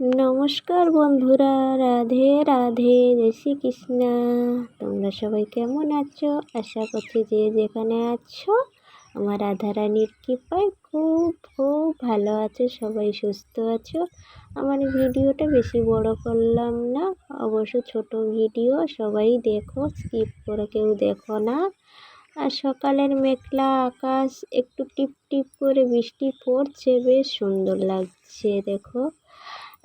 নমস্কার বন্ধুরা, রাধে রাধে, জয় শ্রী কৃষ্ণা তোমরা সবাই কেমন আছো? আশা করছি যে যেখানে আছো, আমার রাধারানীর কৃপায় খুব খুব ভালো আছো, সবাই সুস্থ আছো। আমার ভিডিওটা বেশি বড় করলাম না, অবশ্য ছোট ভিডিও, সবাই দেখো স্কিপ করে কেউ দেখো না। আর সকালের মেঘলা আকাশ, একটু টিপ টিপ করে বৃষ্টি পড়ছে, বেশ সুন্দর লাগছে, দেখো।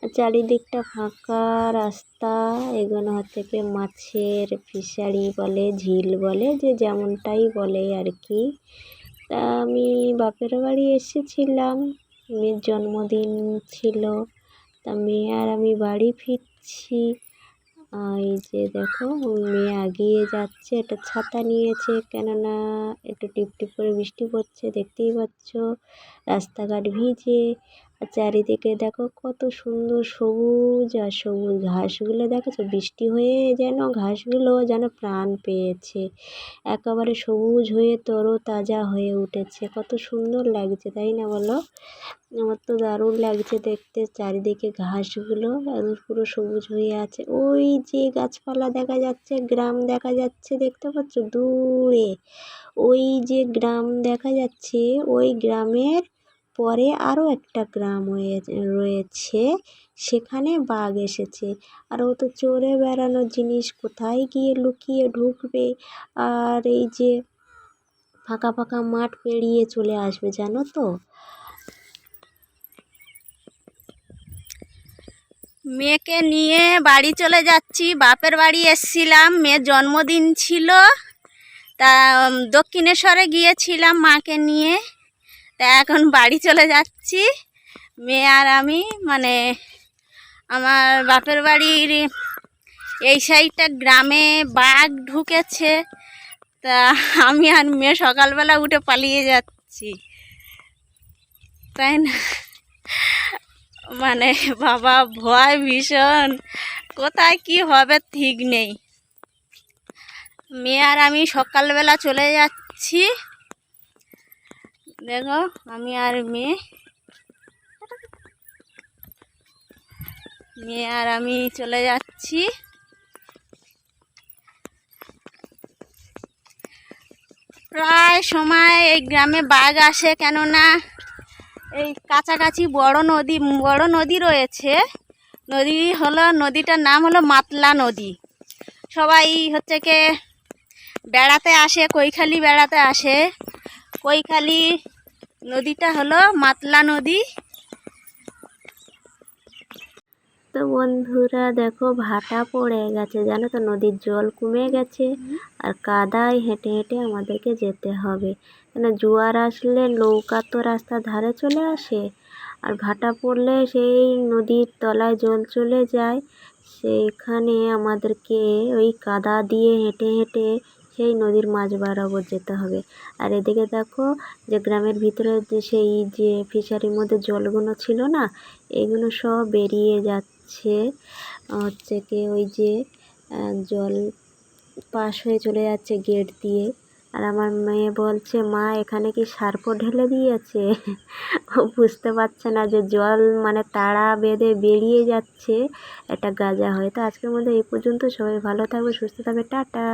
চারিদিকটা ফাঁকা রাস্তা এগুলো থেকে মাছের ফিশারি বলে, ঝিল বলে, যে যেমনটাই বলে আর কি। তা আমি বাপের বাড়ি এসেছিলাম, মেয়ের জন্মদিন ছিল, তা মেয়ে আর আমি বাড়ি ফিরছি। এই যে দেখো, মেয়ে আগিয়ে যাচ্ছে, একটা ছাতা নিয়েছে, কেননা একটু টিপ টিপ করে বৃষ্টি পড়ছে, দেখতেই পাচ্ছ, রাস্তাঘাট ভিজে। আর চারিদিকে দেখো কত সুন্দর সবুজ আর সবুজ ঘাসগুলো দেখেছ? বৃষ্টি হয়ে যেন ঘাসগুলো যেন প্রাণ পেয়েছে। একেবারে সবুজ হয়ে তরতাজা হয়ে উঠেছে। কত সুন্দর লাগছে, তাই না বলো? আমার তো দারুণ লাগছে দেখতে চারিদিকে ঘাসগুলো পুরো সবুজ হয়ে আছে। ওই যে গাছপালা দেখা যাচ্ছে, গ্রাম দেখা যাচ্ছে, দেখতে পাচ্ছ? দূরে। ওই যে গ্রাম দেখা যাচ্ছে, ওই গ্রামের পরে আরও একটা গ্রাম হয়ে রয়েছে, সেখানে বাঘ এসেছে। আর ও তো চড়ে বেড়ানোর জিনিস, কোথায় গিয়ে লুকিয়ে ঢুকবে? আর এই যে ফাঁকা ফাঁকা মাঠ পেরিয়ে চলে আসবে, জানো তো? মেয়েকে নিয়ে বাড়ি চলে যাচ্ছি। বাপের বাড়ি এসছিলাম, মেয়ের জন্মদিন ছিল। তা দক্ষিণেশ্বরে গিয়েছিলাম মাকে নিয়ে। তা এখন বাড়ি চলে যাচ্ছি। মেয়ে আর আমি মানে আমার বাপের বাড়ির এই সাইডটা গ্রামে বাঘ ঢুকেছে। তা আমি আর মেয়ে সকালবেলা উঠে পালিয়ে যাচ্ছি। তাই না? মানে বাবা ভয় ভীষণ। কোথায় কি হবে ঠিক নেই। মেয়ে আর আমি সকালবেলা চলে যাচ্ছি। দেখো, আমি আর মেয়ে। মেয়ে আর আমি চলে যাচ্ছি। প্রায় সময় এই গ্রামে বাঘ আসে, কেননা এই কাছাকাছি বড় নদী বড় নদী রয়েছে। নদী হলো, নদীটার নাম হলো মাতলা নদী। সবাই হচ্ছে কে বেড়াতে আসে, কৈখালি বেড়াতে আসে। কৈখালি নদীটা হলো মাতলা নদী। তো বন্ধুরা দেখো ভাটা পড়ে গেছে, জানো তো নদীর জল কমে গেছে আর কাদায় হেঁটে হেঁটে আমাদেরকে যেতে হবে। কেন জোয়ার আসলে নৌকা তো রাস্তার ধারে চলে আসে আর ভাটা পড়লে সেই নদীর তলায় জল চলে যায়। সেইখানে আমাদেরকে ওই কাদা দিয়ে হেঁটে হেঁটে সেই নদীর মাছ বরাবর যেতে হবে। আর এদিকে দেখো যে গ্রামের ভিতরে যে সেই যে ফিশারির মধ্যে জলগুলো ছিল না, এগুলো সব বেরিয়ে যাচ্ছে। হচ্ছে কি ওই যে জল পাশ হয়ে চলে যাচ্ছে গেট দিয়ে। আর আমার মেয়ে বলছে, মা, এখানে কি সার্পও ঢেলে দিয়েছে? ও বুঝতে পারছে না যে জল মানে তাড়া বেঁধে বেরিয়ে যাচ্ছে। একটা গাজা হয় তো আজকের মধ্যে এই পর্যন্ত। সবাই ভালো থাকবে, সুস্থ থাকবে। টাটা।